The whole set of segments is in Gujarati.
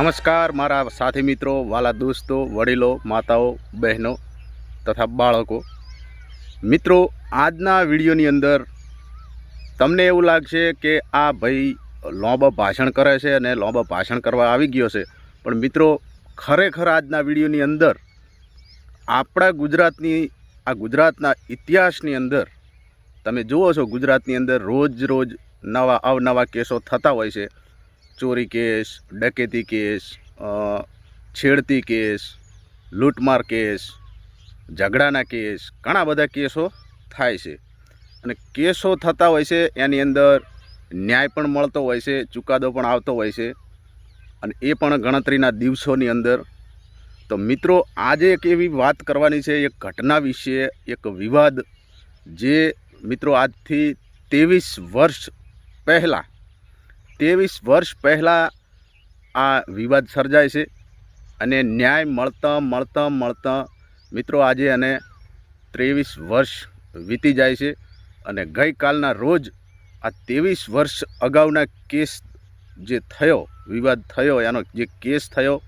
નમસ્કાર, મારા સાથી મિત્રો, વાલા દોસ્તો, વડીલો, માતાઓ, બહેનો તથા બાળકો. મિત્રો, આજના વિડીયોની અંદર તમને એવું લાગશે કે આ ભાઈ લોંબા ભાષણ કરે છે અને લોંબા ભાષણ કરવા આવી ગયો છે. પણ મિત્રો, ખરેખર આજના વિડીયોની અંદર આપણા ગુજરાતની, આ ગુજરાતના ઇતિહાસની અંદર તમે જુઓ છો, ગુજરાતની અંદર રોજ રોજ નવા, અવનવા કેસો થતા હોય છે. ચોરી કેસ, ડકેતી કેસ છેડતી કેસ, લૂંટમાર કેસ, ઝઘડાના કેસ, ઘણા બધા કેસો થાય છે. અને કેસો થતા હોય છે, એની અંદર ન્યાય પણ મળતો હોય છે, ચુકાદો પણ આવતો હોય છે. અને એ પણ ગણતરીના દિવસોની અંદર. તો મિત્રો, આજે એક એવી વાત કરવાની છે, એક ઘટના વિશે એક વિવાદ જે મિત્રો આજથી ત્રેવીસ વર્ષ પહેલાં ત્રેવીસ વર્ષ પહેલાં આ વિવાદ સર્જાય છે અને ન્યાય મળતા મળતા મળતા મિત્રો આજે અને ત્રેવીસ વર્ષ વીતી જાય છે અને ગઈકાલના રોજ આ ત્રેવીસ વર્ષ અગાઉના કેસ જે થયો, વિવાદ થયો, એનો જે કેસ થયો,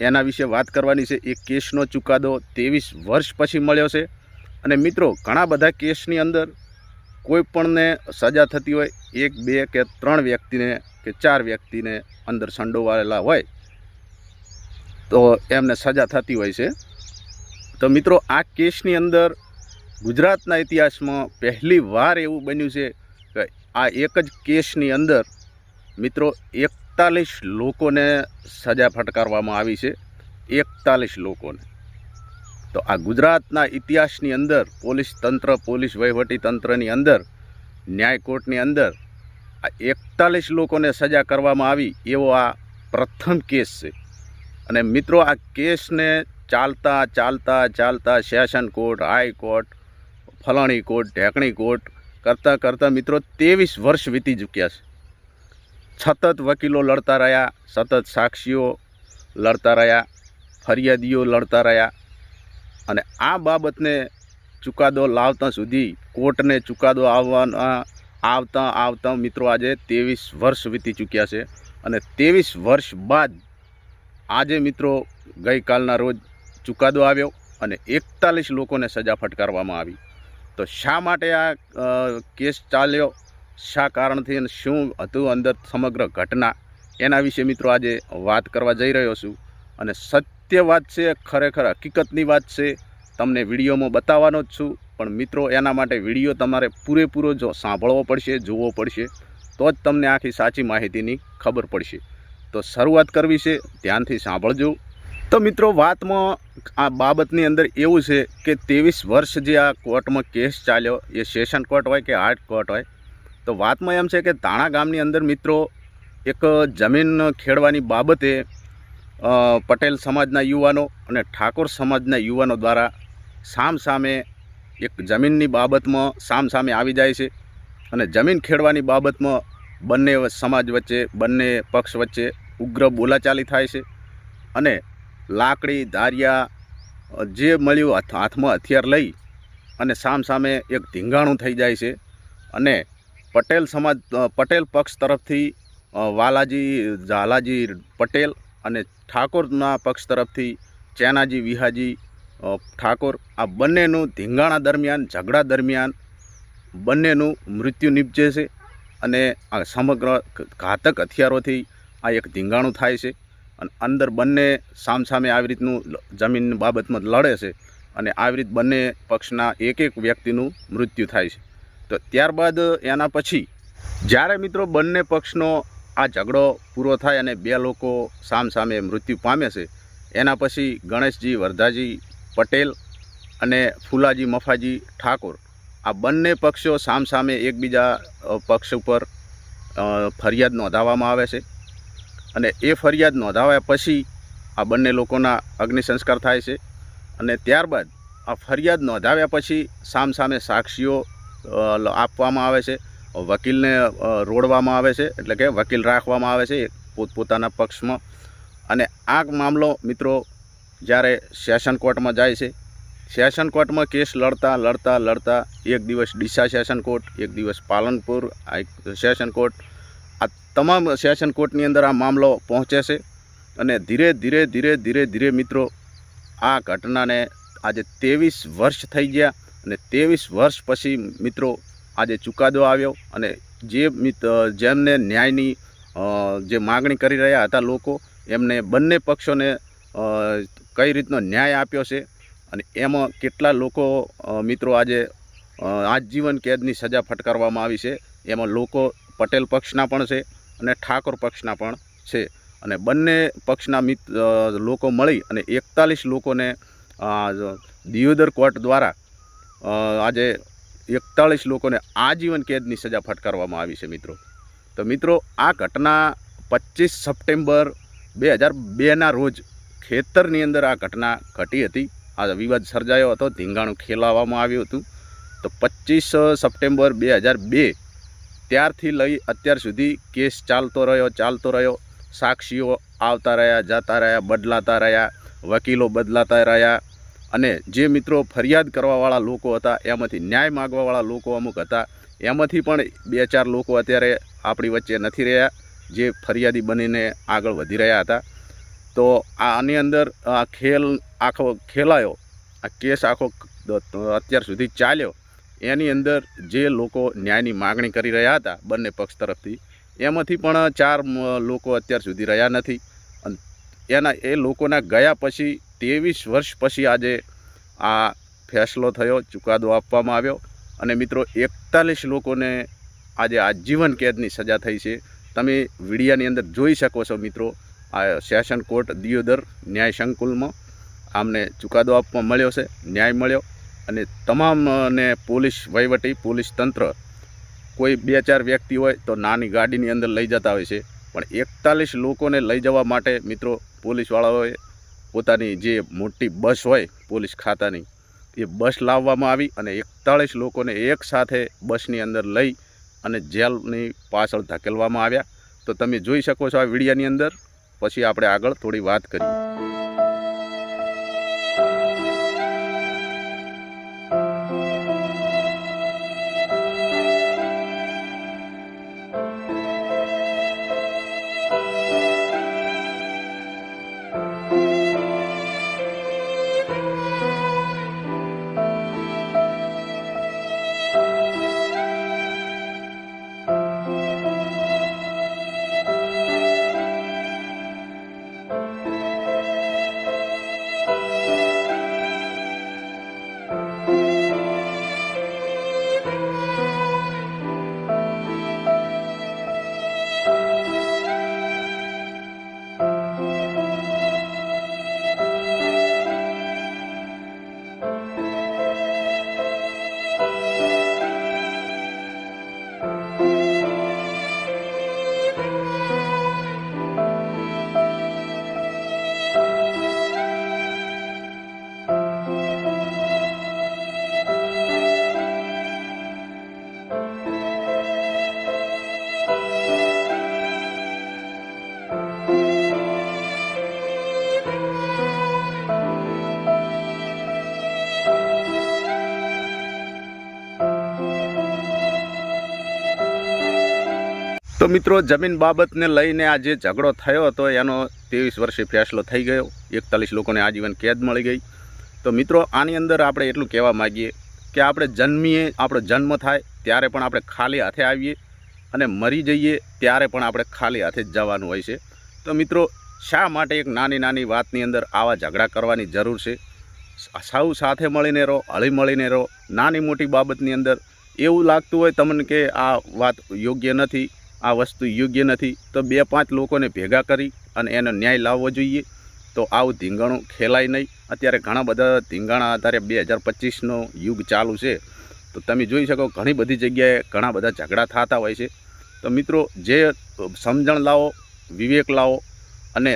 એના વિશે વાત કરવાની છે. એ કેસનો ચુકાદો ત્રેવીસ વર્ષ પછી મળ્યો છે. અને મિત્રો, ઘણા બધા કેસની અંદર કોઈ પણને સજા થતી હોય, એક, બે કે ત્રણ વ્યક્તિને કે ચાર વ્યક્તિને અંદર સંડોવાયેલા હોય, તો એમને સજા થતી હોય છે. તો મિત્રો, આ કેસની અંદર ગુજરાતના ઇતિહાસમાં પહેલી વાર એવું બન્યું છે કે આ એક જ કેસની અંદર મિત્રો એકતાલીસ લોકોને સજા ફટકારવામાં આવી છે. એકતાલીસ લોકોને. તો આ ગુજરાતના ઇતિહાસની અંદર, પોલીસ તંત્ર, પોલીસ વહીવટી તંત્રની અંદર, ન્યાય કોર્ટની અંદર, આ એકતાલીસ લોકોને સજા કરવામાં આવી એવો આ પ્રથમ કેસ છે. અને મિત્રો, આ કેસને ચાલતા ચાલતા ચાલતા સેશન કોર્ટ હાઈકોર્ટ ફલાણી કોર્ટ, ઢેકણી કોર્ટ કરતાં કરતાં મિત્રો ત્રેવીસ વર્ષ વીતી ચૂક્યા છે. સતત વકીલો લડતા રહ્યા, સતત સાક્ષીઓ લડતા રહ્યા, ફરિયાદીઓ લડતા રહ્યા અને આ બાબતને ચુકાદો લાવતા સુધી કોર્ટને ચુકાદો આવવાના આવતા આવતા મિત્રો આજે ત્રેવીસ વર્ષ વીતી ચૂક્યા છે અને ત્રેવીસ વર્ષ બાદ આજે મિત્રો ગઈકાલના રોજ ચુકાદો આવ્યો અને એકતાલીસ લોકોને સજા ફટકારવામાં આવી. તો શા માટે આ કેસ ચાલ્યો? શા કારણથી અને શું હતું અંદર સમગ્ર ઘટના? એના વિશે મિત્રો આજે વાત કરવા જઈ રહ્યો છું અને સત્ય વાત છે, ખરેખર હકીકતની વાત છે. તમને વિડીયોમાં બતાવવાનો જ છું. પણ મિત્રો, એના માટે વીડિયો તમારે પૂરેપૂરો જો સાંભળવો પડશે, જોવો પડશે, તો જ તમને આખી સાચી માહિતીની ખબર પડશે. તો શરૂઆત કરવી છે, ધ્યાનથી સાંભળજો. તો મિત્રો, વાતમાં આ બાબતની અંદર એવું છે કે ત્રેવીસ વર્ષ જે આ કોર્ટમાં કેસ ચાલ્યો, એ સેશન કોર્ટ હોય કે હાર્ટ કોર્ટ હોય, તો વાતમાં એમ છે કે તાણા ગામની અંદર મિત્રો, એક જમીન ખેડવાની બાબતે પટેલ સમાજના યુવાનો અને ઠાકોર સમાજના યુવાનો દ્વારા સામ સામે એક જમીનની બાબતમાં સામ સામે આવી જાય છે અને જમીન ખેડવાની બાબતમાં બંને સમાજ વચ્ચે, બંને પક્ષ વચ્ચે ઉગ્ર બોલાચાલી થાય છે અને લાકડી, ધારિયા જે મળ્યું હાથમાં હથિયાર લઈ અને સામસામે એક ધીંગાણું થઈ જાય છે અને પટેલ સમાજ પટેલ પક્ષ તરફથી વાલાજી, ઝાલાજી પટેલ અને ઠાકોરના પક્ષ તરફથી ચેનાજી, વિહાજી ઠાકોર આ બંનેનું ધીંગાણા દરમિયાન, ઝઘડા દરમિયાન બંનેનું મૃત્યુ નીપજે છે અને આ સમગ્ર ઘાતક હથિયારોથી આ એક ધીંગાણું થાય છે અને અંદર બંને સામસામે આવી રીતનું જમીન બાબતમાં લડે છે અને આવી રીત બંને પક્ષના એક એક વ્યક્તિનું મૃત્યુ થાય છે. તો ત્યારબાદ એના પછી જ્યારે મિત્રો બંને પક્ષનો આ ઝઘડો પૂરો થાય અને બે લોકો સામસામે મૃત્યુ પામે છે, એના પછી ગણેશજી, વરદાજી પટેલ અને ફુલાજી મફાજી ઠાકોર, આ બંને પક્ષો સામસામે એકબીજા પક્ષ ઉપર ફરિયાદ નોંધાવવામાં આવે છે અને એ ફરિયાદ નોંધાવ્યા પછી આ બંને લોકોના અગ્નિ સંસ્કાર થાય છે અને ત્યારબાદ આ ફરિયાદ નોંધાવ્યા પછી સામસામે સાક્ષીઓ આપવામાં આવે છે વકીલને રોડવામાં આવે છે, એટલે કે વકીલ રાખવામાં આવે છે પોતપોતાના પક્ષમાં. અને આ મામલો મિત્રો જ્યારે સેશન કોર્ટમાં જાય છે, સેશન કોર્ટમાં કેસ લડતા લડતા લડતા એક દિવસ ડીસા સેશન કોર્ટ, એક દિવસ પાલનપુર સેશન કોર્ટ. આ તમામ સેશન કોર્ટની અંદર આ મામલો પહોંચે છે અને ધીરે ધીરે ધીરે ધીરે ધીરે મિત્રો આ ઘટનાને આજે ત્રેવીસ વર્ષ થઈ ગયા અને ત્રેવીસ વર્ષ પછી મિત્રો આજે ચુકાદો આવ્યો અને જે જેમને ન્યાયની જે માગણી કરી રહ્યા હતા લોકો, એમને બંને પક્ષોને કઈ રીતનો ન્યાય આપ્યો છે અને એમાં કેટલા લોકો મિત્રો આજે આજીવન કેદની સજા ફટકારવામાં આવી છે, એમાં લોકો પટેલ પક્ષના પણ છે અને ઠાકોર પક્ષના પણ છે. અને બંને પક્ષના મિત લોકો મળી અને એકતાલીસ લોકોને દિયોદર કોર્ટ દ્વારા આજે એકતાળીસ લોકોને આજીવન કેદની સજા ફટકારવામાં આવી છે, મિત્રો. તો મિત્રો, આ ઘટના પચીસ સપ્ટેમ્બર બે હજાર બેના રોજ ખેતરની અંદર આ ઘટના ઘટી હતી. આ વિવાદ સર્જાયો હતો, ધીંગાણું ખેલાવવામાં આવ્યું હતું. તો પચીસ સપ્ટેમ્બર બે હજાર બે ત્યારથી લઈ અત્યાર સુધી કેસ ચાલતો રહ્યો ચાલતો રહ્યો. સાક્ષીઓ આવતા રહ્યા, જતા રહ્યા, બદલાતા રહ્યા, વકીલો બદલાતા રહ્યા. અને જે મિત્રો ફરિયાદ કરવાવાળા લોકો હતા, એમાંથી ન્યાય માગવાવાળા લોકો અમુક હતા, એમાંથી પણ બે ચાર લોકો અત્યારે આપણી વચ્ચે નથી રહ્યા, જે ફરિયાદી બનીને આગળ વધી રહ્યા હતા. તો આની અંદર આ ખેલ આખો ખેલાયો, આ કેસ આખો અત્યાર સુધી ચાલ્યો. એની અંદર જે લોકો ન્યાયની માગણી કરી રહ્યા હતા બંને પક્ષ તરફથી, એમાંથી પણ ચાર લોકો અત્યાર સુધી રહ્યા નથી. અને એના એ લોકોના ગયા પછી ત્રેવીસ વર્ષ પછી આજે આ ફેસલો થયો, ચુકાદો આપવામાં આવ્યો. અને મિત્રો, એકતાલીસ લોકોને આજે આજીવન કેદની સજા થઈ છે. તમે વિડીયાની અંદર જોઈ શકો છો મિત્રો, આ સેશન કોર્ટ દિયોદર ન્યાય સંકુલમાં આમને ચુકાદો આપવા મળ્યો છે, ન્યાય મળ્યો. અને તમામને પોલીસ વહીવટી, પોલીસ તંત્ર, કોઈ બે ચાર વ્યક્તિ હોય તો નાની ગાડીની અંદર લઈ જતા હોય છે. પણ એકતાલીસ લોકોને લઈ જવા માટે મિત્રો પોલીસવાળાઓએ પોતાની જે મોટી બસ હોય પોલીસ ખાતાની, એ બસ લાવવામાં આવી અને એકતાળીસ લોકોને એક સાથે બસની અંદર લઈ અને જેલની પાછળ ધકેલવામાં આવ્યા. તો તમે જોઈ શકો છો આ વિડીયાની અંદર. પછી આપણે આગળ થોડી વાત કરીએ. તો મિત્રો, જમીન બાબતને લઈને આ જે ઝઘડો થયો હતો, એનો ત્રેવીસ વર્ષે ફેસલો થઈ ગયો. એકતાલીસ લોકોને આજીવન કેદ મળી ગઈ. તો મિત્રો, આની અંદર આપણે એટલું કહેવા માગીએ કે આપણે જન્મીએ, આપણો જન્મ થાય, ત્યારે પણ આપણે ખાલી હાથે આવીએ અને મરી જઈએ, ત્યારે પણ આપણે ખાલી હાથે જ જવાનું હોય છે. તો મિત્રો, શા માટે એક નાની નાની વાતની અંદર આવા ઝઘડા કરવાની જરૂર છે? સૌ સાથે મળીને રહો, હળી મળીને રહો. નાની મોટી બાબતની અંદર એવું લાગતું હોય તમને કે આ વાત યોગ્ય નથી. આ વસ્તુ યોગ્ય નથી, તો બે પાંચ લોકોને ભેગા કરી અને એનો ન્યાય લાવવો જોઈએ. તો આવું ધીંગાણું ખેલાય નહીં. અત્યારે ઘણા બધા ધીંગાણા આધારે બે હજાર પચીસનો યુગ ચાલુ છે. તો તમે જોઈ શકો ઘણી બધી જગ્યાએ ઘણા બધા ઝઘડા થતા હોય છે. તો મિત્રો, જે સમજણ લાવો, વિવેક લાવો અને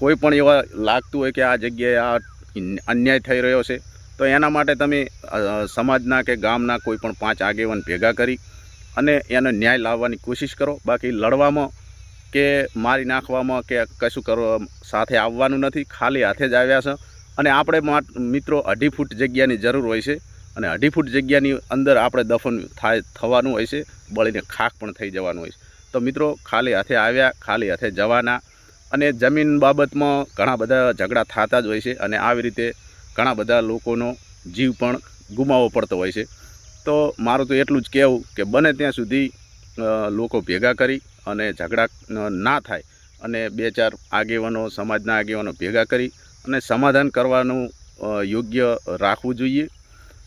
કોઈ પણ એવા લાગતું હોય કે આ જગ્યાએ આ અન્યાય થઈ રહ્યો છે, તો એના માટે તમે સમાજના કે ગામના કોઈ પણ પાંચ આગેવાન ભેગા કરી અને એનો ન્યાય લાવવાની કોશિશ કરો. બાકી લડવામાં કે મારી નાખવામાં કે કશું કરવા સાથે આવવાનું નથી. ખાલી હાથે જ આવ્યા છે. અને આપણે મિત્રો, અઢી ફૂટ જગ્યાની જરૂર હોય છે. અને અઢી ફૂટ જગ્યાની અંદર આપણે દફન થાય, થવાનું હોય છે. બળીને ખાક પણ થઈ જવાનું હોય છે. તો મિત્રો, ખાલી હાથે આવ્યા, ખાલી હાથે જવાના. અને જમીન બાબતમાં ઘણા બધા ઝઘડા થતા જ હોય છે. અને આવી રીતે ઘણા બધા લોકોનો જીવ પણ ગુમાવવો પડતો હોય છે. તો મારું તો એટલું જ કહેવું કે બને ત્યાં સુધી લોકો ભેગા કરી અને ઝઘડા, ના થાય અને બે ચાર આગેવાનો, સમાજના આગેવાનો ભેગા કરી અને સમાધાન કરવાનું યોગ્ય રાખવું જોઈએ.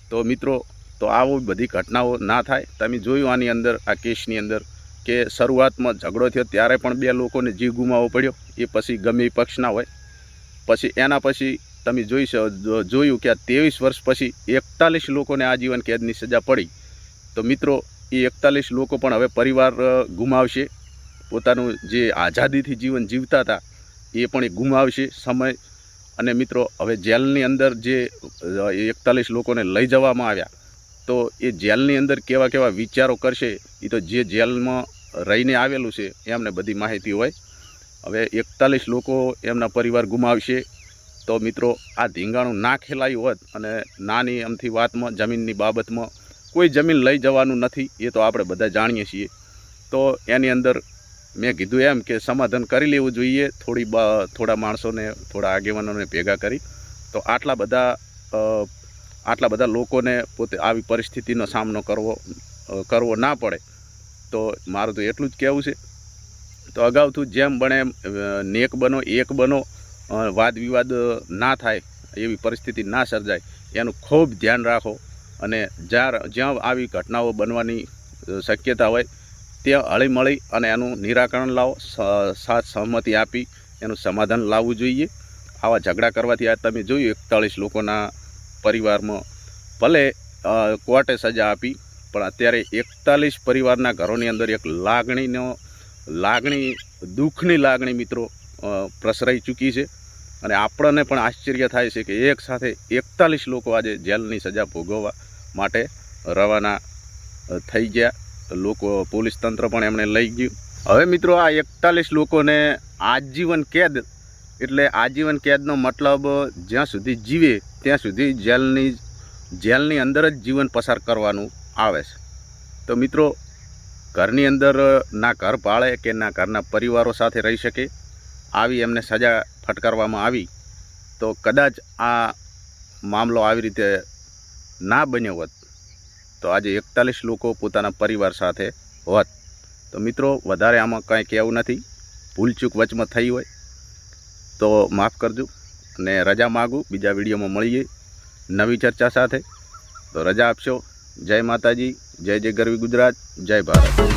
તો મિત્રો, તો આવું બધી ઘટનાઓ ના થાય. તમે જોયું આની અંદર, આ કેસની અંદર કે શરૂઆતમાં ઝઘડો થયો, ત્યારે પણ બે લોકોને જીવ ગુમાવવો પડ્યો. એ પછી ગમે પક્ષના હોય. પછી એના પછી તમે જોઈ જોયું કે આ ત્રેવીસ વર્ષ પછી એકતાલીસ લોકોને આજીવન કેદની સજા પડી. તો મિત્રો, એ એકતાલીસ લોકો પણ હવે પરિવાર ગુમાવશે. પોતાનું જે આઝાદીથી જીવન જીવતા હતા, એ પણ એ ગુમાવશે સમય. અને મિત્રો, હવે જેલની અંદર જે એકતાલીસ લોકોને લઈ જવામાં આવ્યા, તો એ જેલની અંદર કેવા કેવા વિચારો કરશે, એ તો જે જેલમાં રહીને આવેલું છે, એમને બધી માહિતી હોય. હવે એકતાલીસ લોકો એમના પરિવાર ગુમાવશે. તો મિત્રો, આ ધીંગાણું ના ખેલાયું હોત અને નાની અમથી વાતમાં, જમીનની બાબતમાં કોઈ જમીન લઈ જવાનું નથી, એ તો આપણે બધા જાણીએ છીએ. તો એની અંદર મેં કીધું એમ કે સમાધાન કરી લેવું જોઈએ, થોડી થોડા માણસોને, થોડા આગેવાનોને ભેગા કરી. તો આટલા બધા આટલા બધા લોકોને પોતે આવી પરિસ્થિતિનો સામનો કરવો કરવો ના પડે. તો મારું તો એટલું જ કહેવું છે. તો અગાઉથી જેમ બને એમ નેક બનો, એક બનો વાદ વિવાદ ના થાય, એવી પરિસ્થિતિ ના સર્જાય, એનું ખૂબ ધ્યાન રાખો. અને જ્યાં જ્યાં આવી ઘટનાઓ બનવાની શક્યતા હોય, ત્યાં હળીમળી અને એનું નિરાકરણ લાવો સાથ સહમતિ આપી, એનું સમાધાન લાવવું જોઈએ. આવા ઝઘડા કરવાથી આ તમે જોયું, એકતાળીસ લોકોના પરિવારમાં ભલે કોર્ટે સજા આપી, પણ અત્યારે એકતાલીસ પરિવારના ઘરોની અંદર એક લાગણીનો, લાગણી, દુઃખની લાગણી મિત્રો પ્રસરાઈ ચૂકી છે. અને આપણને પણ આશ્ચર્ય થાય છે કે એક સાથે એકતાલીસ લોકો આજે જેલની સજા ભોગવવા માટે રવાના થઈ ગયા. લોકો, પોલીસ તંત્ર પણ એમણે લઈ ગયું. હવે મિત્રો આ એકતાલીસ લોકોને આજીવન કેદ, એટલે આજીવન કેદનો મતલબ જ્યાં સુધી જીવે ત્યાં સુધી જેલની જેલની અંદર જ જીવન પસાર કરવાનું આવે છે. તો મિત્રો, ઘરની અંદર ના ઘર પાળે કે ના ઘરના પરિવારો સાથે રહી શકે? આવી એમને સજા ફટકારવામાં આવી, તો કદાચ આ મામલો આવી રીતે ના બન્યો હોત, તો આજે એકતાલીસ લોકો પોતાના પરિવાર સાથે હોત. તો મિત્રો, વધારે આમાં કાંઈ કહેવું નથી. ભૂલચૂક વચમાં થઈ હોય તો માફ કરજો અને રજા માગું. બીજા વિડીયોમાં મળીએ નવી ચર્ચા સાથે. તો રજા આપશો. જય માતાજી. જય જય ગરવી ગુજરાત. જય ભારત.